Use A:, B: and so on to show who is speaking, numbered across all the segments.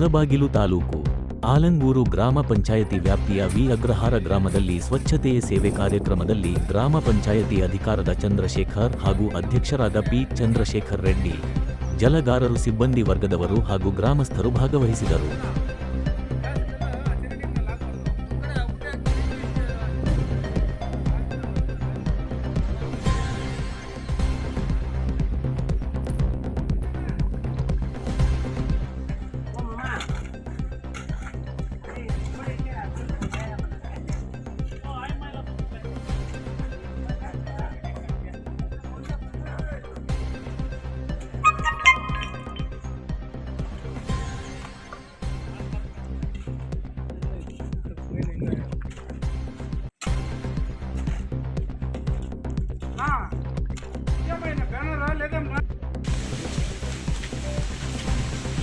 A: ಮುಳಬಾಗಿಲು ತಾಲೂಕು, ಆಲಂಗೂರು ಗ್ರಾಮ ಪಂಚಾಯತಿ ವ್ಯಾಪ್ತಿಯ ವಿ ಅಗ್ರಹಾರ ಗ್ರಾಮದಲ್ಲಿ ಸ್ವಚ್ಛತೆಯ ಸೇವೆ ಕಾರ್ಯಕ್ರಮದಲ್ಲಿ ಗ್ರಾಮ ಪಂಚಾಯತಿ ಅಧಿಕಾರದ ಚಂದ್ರಶೇಖರ್ ಹಾಗೂ ಅಧ್ಯಕ್ಷರಾದ ಪಿ ಚಂದ್ರಶೇಖರ್ ರೆಡ್ಡಿ, ಜಲಗಾರರು ಸಿಬ್ಬಂದಿ ವರ್ಗದವರು ಹಾಗೂ ಗ್ರಾಮಸ್ಥರು ಭಾಗವಹಿಸಿದರು.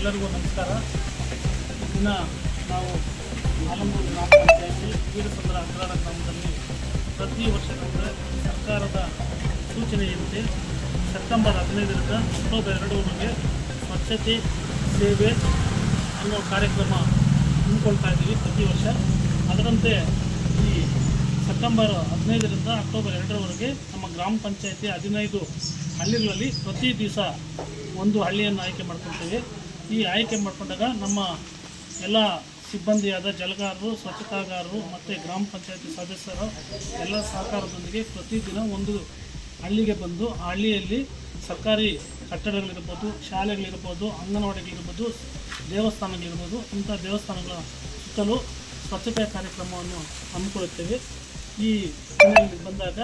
B: ಎಲ್ಲರಿಗೂ ನಮಸ್ಕಾರ. ಇನ್ನು ನಾವು ಆಲಮೂರು ಗ್ರಾಮ ಪಂಚಾಯಿತಿ ವೀರಸಂದ್ರ ಅಗ್ರಾಡ ಗ್ರಾಮದಲ್ಲಿ ಪ್ರತಿ ವರ್ಷದಂತೆ ಸರ್ಕಾರದ ಸೂಚನೆಯಂತೆ ಸೆಪ್ಟೆಂಬರ್ ಹದಿನೈದರಿಂದ ಅಕ್ಟೋಬರ್ ಎರಡರವರೆಗೆ ಸ್ವಚ್ಛತೆ, ಸೇವೆ ಅನ್ನೋ ಕಾರ್ಯಕ್ರಮ ಹಮ್ಮಿಕೊಳ್ತಾ ಇದ್ದೀವಿ ಪ್ರತಿ ವರ್ಷ. ಅದರಂತೆ ಈ ಸೆಪ್ಟೆಂಬರ್ ಹದಿನೈದರಿಂದ ಅಕ್ಟೋಬರ್ ಎರಡರವರೆಗೆ ನಮ್ಮ ಗ್ರಾಮ ಪಂಚಾಯತಿ ಹದಿನೈದು ಹಳ್ಳಿಗಳಲ್ಲಿ ಪ್ರತಿ ದಿವಸ ಒಂದು ಹಳ್ಳಿಯನ್ನು ಆಯ್ಕೆ ಮಾಡ್ಕೊಳ್ತೇವೆ. ಈ ಆಯ್ಕೆ ಮಾಡಿಕೊಂಡಾಗ ನಮ್ಮ ಎಲ್ಲ ಸಿಬ್ಬಂದಿಯಾದ ಜಲಗಾರರು, ಸ್ವಚ್ಛತಾಗಾರರು ಮತ್ತು ಗ್ರಾಮ ಪಂಚಾಯತಿ ಸದಸ್ಯರು ಎಲ್ಲ ಸಹಕಾರದೊಂದಿಗೆ ಪ್ರತಿದಿನ ಒಂದು ಹಳ್ಳಿಗೆ ಬಂದು ಆ ಹಳ್ಳಿಯಲ್ಲಿ ಸರ್ಕಾರಿ ಕಟ್ಟಡಗಳಿರ್ಬೋದು, ಶಾಲೆಗಳಿರ್ಬೋದು, ಅಂಗನವಾಡಿಗಳಿರ್ಬೋದು, ದೇವಸ್ಥಾನಗಳಿರ್ಬೋದು, ಇಂಥ ದೇವಸ್ಥಾನಗಳ ಸುತ್ತಲೂ ಸ್ವಚ್ಛತೆ ಕಾರ್ಯಕ್ರಮವನ್ನು ಹಮ್ಮಿಕೊಳ್ಳುತ್ತೇವೆ. ಈ ಮನೆಯಲ್ಲಿ ಬಂದಾಗ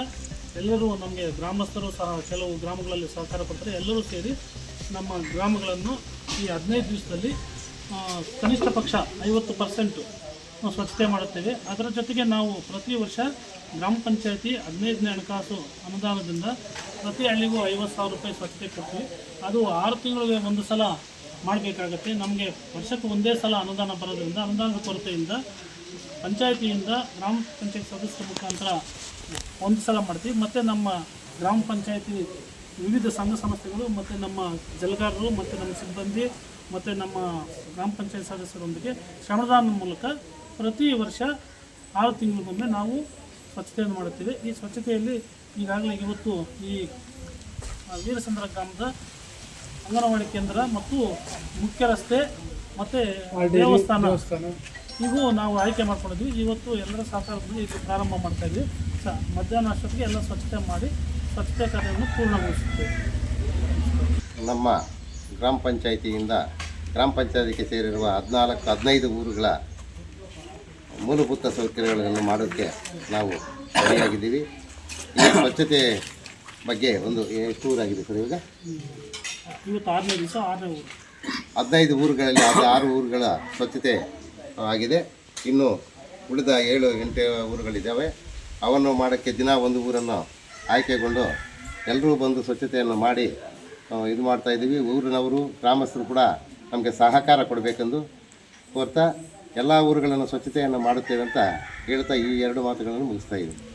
B: ಎಲ್ಲರೂ ನಮಗೆ ಗ್ರಾಮಸ್ಥರು ಸಹ ಕೆಲವು ಗ್ರಾಮಗಳಲ್ಲಿ ಸಹಕಾರ ಕೊಡ್ತಾರೆ ಎಲ್ಲರೂ ಸೇರಿ ನಮ್ಮ ಗ್ರಾಮಗಳನ್ನು ಈ ಹದಿನೈದು ದಿವಸದಲ್ಲಿ ಕನಿಷ್ಠ ಪಕ್ಷ ಐವತ್ತು ಪರ್ಸೆಂಟು ಸ್ವಚ್ಛತೆ ಮಾಡುತ್ತೇವೆ. ಅದರ ಜೊತೆಗೆ ನಾವು ಪ್ರತಿ ವರ್ಷ ಗ್ರಾಮ ಪಂಚಾಯತಿ ಹದಿನೈದನೇ ಹಣಕಾಸು ಅನುದಾನದಿಂದ ಪ್ರತಿ ಹಳ್ಳಿಗೂ ಐವತ್ತು ಸಾವಿರ ರೂಪಾಯಿ ಸ್ವಚ್ಛತೆ ಕೊಡ್ತೀವಿ. ಅದು ಆರು ತಿಂಗಳಿಗೆ ಒಂದು ಸಲ ಮಾಡಬೇಕಾಗತ್ತೆ. ನಮಗೆ ವರ್ಷಕ್ಕೆ ಒಂದೇ ಸಲ ಅನುದಾನ ಬರೋದ್ರಿಂದ, ಅನುದಾನದ ಕೊರತೆಯಿಂದ ಪಂಚಾಯತಿಯಿಂದ ಗ್ರಾಮ ಪಂಚಾಯತ್ ಸದಸ್ಯರ ಮುಖಾಂತರ ಒಂದು ಸಲ ಮಾಡ್ತೀವಿ. ಮತ್ತು ನಮ್ಮ ಗ್ರಾಮ ಪಂಚಾಯತಿ ವಿವಿಧ ಸಂಘ ಸಂಸ್ಥೆಗಳು ಮತ್ತು ನಮ್ಮ ಜಲಗಾರರು ಮತ್ತು ನಮ್ಮ ಸಿಬ್ಬಂದಿ ಮತ್ತು ನಮ್ಮ ಗ್ರಾಮ ಪಂಚಾಯತ್ ಸದಸ್ಯರೊಂದಿಗೆ ಶ್ರಮದಾನದ ಮೂಲಕ ಪ್ರತಿ ವರ್ಷ ಆರು ತಿಂಗಳಿಗೊಮ್ಮೆ ನಾವು ಸ್ವಚ್ಛತೆಯನ್ನು ಮಾಡುತ್ತೇವೆ. ಈ ಸ್ವಚ್ಛತೆಯಲ್ಲಿ ಈಗಾಗಲೇ ಇವತ್ತು ಈ ವೀರಸಂದ್ರ ಗ್ರಾಮದ ಅಂಗನವಾಡಿ ಕೇಂದ್ರ ಮತ್ತು ಮುಖ್ಯ ರಸ್ತೆ ಮತ್ತು ದೇವಸ್ಥಾನ ಇವು ನಾವು ಆಯ್ಕೆ ಮಾಡ್ಕೊಂಡಿದ್ವಿ. ಇವತ್ತು ಎಲ್ಲರ ಸಹಕಾರದಲ್ಲಿ ಇದು ಪ್ರಾರಂಭ ಮಾಡ್ತಾ ಇದ್ವಿ. ಸ ಮಧ್ಯಾಹ್ನ ಅಷ್ಟೊತ್ತಿಗೆ ಎಲ್ಲ ಸ್ವಚ್ಛತೆ ಮಾಡಿ ಸ್ವಚ್ಛತೆ ಕಾರ್ಯವನ್ನು ಪೂರ್ಣಗೊಳಿಸುತ್ತೇವೆ
C: ನಮ್ಮ ಗ್ರಾಮ ಪಂಚಾಯಿತಿಯಿಂದ ಗ್ರಾಮ ಪಂಚಾಯತಿಗೆ ಸೇರಿರುವ ಹದಿನಾಲ್ಕು ಹದಿನೈದು ಊರುಗಳ ಮೂಲಭೂತ ಸೌಕರ್ಯಗಳನ್ನು ಮಾಡೋಕ್ಕೆ ನಾವು ಸರಿಯಾಗಿದ್ದೀವಿ ಈ ಸ್ವಚ್ಛತೆ ಬಗ್ಗೆ ಒಂದು ಎಷ್ಟು ಊರಾಗಿದೆ ಸರ್ ಇವಾಗ?
B: ಇವತ್ತು ಆರನೇ ದಿವಸ ಆರನೇ ಊರು.
C: ಹದಿನೈದು ಊರುಗಳಲ್ಲಿ ಅದು ಆರು ಊರುಗಳ ಸ್ವಚ್ಛತೆ ಆಗಿದೆ. ಇನ್ನು ಉಳಿದ ಏಳು ಎಂಟು ಊರುಗಳಿದ್ದಾವೆ. ಅವನ್ನು ಮಾಡೋಕ್ಕೆ ದಿನ ಒಂದು ಊರನ್ನು ಆಯ್ಕೆಗೊಂಡು ಎಲ್ಲರೂ ಬಂದು ಸ್ವಚ್ಛತೆಯನ್ನು ಮಾಡಿ ಇದು ಮಾಡ್ತಾ ಇದ್ದೀವಿ. ಊರಿನವರು, ಗ್ರಾಮಸ್ಥರು ಕೂಡ ನಮಗೆ ಸಹಕಾರ ಕೊಡಬೇಕೆಂದು ಕೋರ್ತಾ ಎಲ್ಲ ಊರುಗಳನ್ನು ಸ್ವಚ್ಛತೆಯನ್ನು ಮಾಡುತ್ತೇವೆ ಅಂತ ಹೇಳ್ತಾ ಈ ಎರಡು ಮಾತುಗಳನ್ನು ಮುಗಿಸ್ತಾ ಇದ್ದೀವಿ